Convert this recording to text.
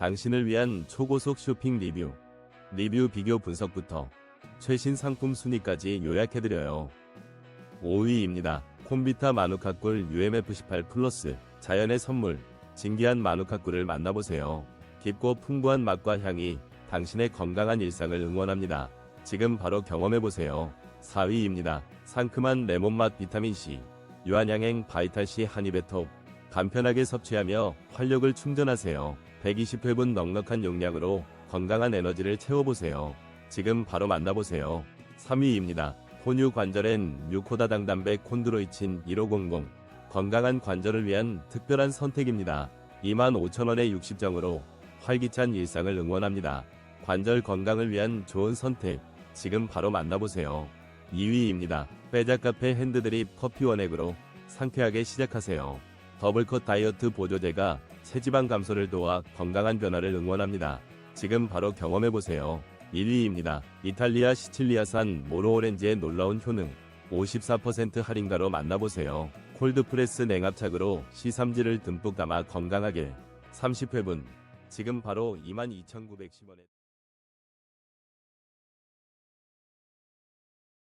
당신을 위한 초고속 쇼핑 리뷰. 리뷰 비교 분석부터 최신 상품 순위까지 요약해드려요. 5위입니다. 콤비타 마누카 꿀 UMF18 플러스 자연의 선물 진기한 마누카 꿀을 만나보세요. 깊고 풍부한 맛과 향이 당신의 건강한 일상을 응원합니다. 지금 바로 경험해보세요. 4위입니다. 상큼한 레몬맛 비타민C 유한양행 바이탈C 한입에 톡 간편하게 섭취하며 활력을 충전하세요. 120회분 넉넉한 용량으로 건강한 에너지를 채워보세요. 지금 바로 만나보세요. 3위입니다. 혼유 관절엔 뮤코다당 단백 콘드로이친 1500 건강한 관절을 위한 특별한 선택입니다. 25,000원의 60정으로 활기찬 일상을 응원합니다. 관절 건강을 위한 좋은 선택 지금 바로 만나보세요. 2위입니다. 빼자 카페 핸드드립 커피 원액으로 상쾌하게 시작하세요. 더블컷 다이어트 보조제가 체지방 감소를 도와 건강한 변화를 응원합니다. 지금 바로 경험해보세요. 1위입니다. 이탈리아 시칠리아산 모로오렌지의 놀라운 효능 54% 할인가로 만나보세요. 콜드프레스 냉압착으로 C3지를 듬뿍 담아 건강하게 30회분 지금 바로 22,910원에